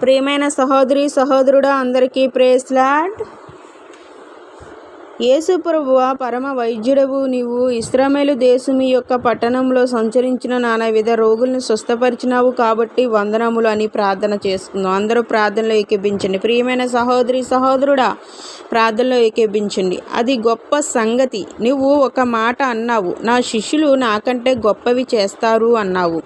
ప్రియమైన సహోదరి సహోదరుడా అందరికీ ప్రేస్లాడ్ యేసుప్రభువ పరమ వైద్యుడవు నీవు. ఇస్రామేలు దేశము యొక్క పట్టణంలో సంచరించిన నానా విధ రోగుల్ని స్వస్థపరిచినావు కాబట్టి వందనములు అని ప్రార్థన చేసుకుందాం అందరూ ప్రార్థనలో ఏకీభించండి. ప్రియమైన సహోదరి సహోదరుడా ప్రార్థనలో ఏకీభించండి. అది గొప్ప సంగతి. నువ్వు ఒక మాట అన్నావు. నా శిష్యులు నాకంటే గొప్పవి చేస్తారు అన్నావు.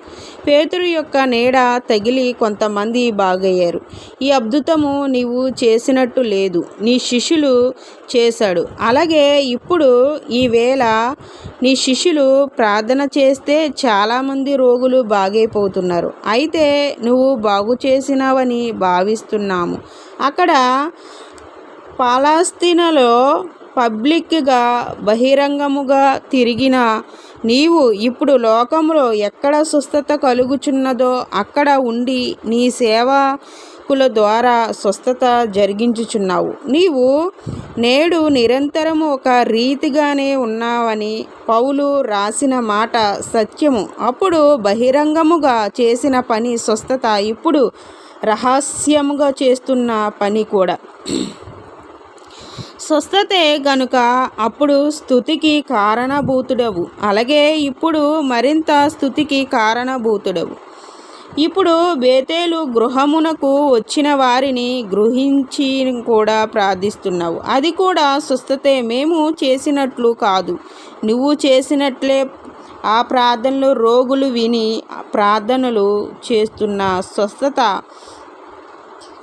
పేతురు యొక్క నీడ తగిలి కొంతమంది బాగయ్యారు. ఈ అద్భుతము నీవు చేసినట్టు లేదు. నీ శిష్యులు చేశాడు. అలాగే ఇప్పుడు ఈవేళ నీ శిష్యులు ప్రార్థన చేస్తే చాలామంది రోగులు బాగైపోతున్నారు. అయితే నువ్వు బాగు చేసినావని భావిస్తున్నాము. అక్కడ పాలాస్తీనలో పబ్లిక్గా బహిరంగముగా తిరిగిన నీవు ఇప్పుడు లోకంలో ఎక్కడ స్వస్థత కలుగుచున్నదో అక్కడ ఉండి నీ సేవ హక్కుల ద్వారా స్వస్థత జరిగించుచున్నావు. నీవు నేడు నిరంతరము ఒక రీతిగానే ఉన్నావని పౌలు రాసిన మాట సత్యము. అప్పుడు బహిరంగముగా చేసిన పని స్వస్థత. ఇప్పుడు రహస్యముగా చేస్తున్న పని కూడా. స్వస్థతే గనుక అప్పుడు స్థుతికి కారణభూతుడవు. అలాగే ఇప్పుడు మరింత స్థుతికి కారణభూతుడవు. ఇప్పుడు బేతేలు గృహమునకు వచ్చిన వారిని గృహించి కూడా ప్రార్థిస్తున్నావు. అది కూడా స్వస్థతే. మేము చేసినట్లు కాదు. నువ్వు చేసినట్లే ఆ ప్రార్థనలు రోగులు విని ప్రార్థనలు చేస్తున్న స్వస్థత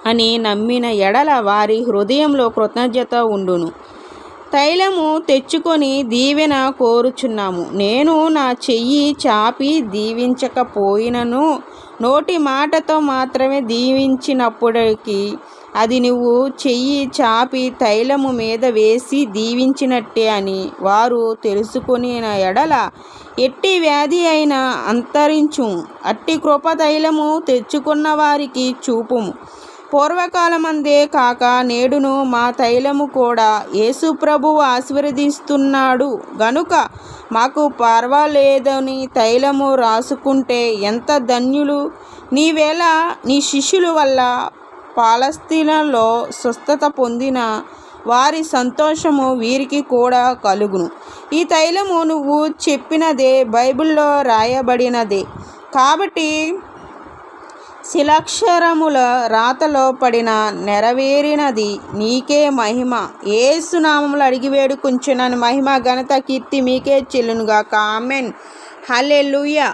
అని నమ్మిన ఎడల వారి హృదయంలో కృతజ్ఞత ఉండును. తైలము తెచ్చుకొని దీవెన కోరుచున్నాము. నేను నా చెయ్యి చాపి దీవించకపోయినను. నోటి మాటతో మాత్రమే దీవించినప్పటికీ అది నువ్వు చెయ్యి చాపి తైలము మీద వేసి దీవించినట్టే అని వారు తెలుసుకుని ఎడల ఎట్టి వ్యాధి అయినా అంతరించు అట్టి కృప తైలము తెచ్చుకున్న వారికి చూపుము. పూర్వకాలమందే కాక నేడును మా తైలము కూడా యేసుప్రభువు ఆశీర్వదిస్తున్నాడు. గనుక మాకు పర్వాలేదని తైలము రాసుకుంటే ఎంత ధన్యులు? నీవేళ నీ శిష్యుల వల్ల పాలస్తీనలో స్వస్థత పొందిన వారి సంతోషము వీరికి కూడా కలుగును. ఈ తైలము నువ్వు చెప్పినదే బైబిల్లో రాయబడినదే. కాబట్టి శిలాక్షరముల రాతలో పడిన నెరవేరినది నీకే మహిమ. ఏసునామములు అడిగి వేడుకుంచున్నాను మహిమ ఘనత కీర్తి మీకే చెల్లునుగా కామెన్ హల్లెలూయా.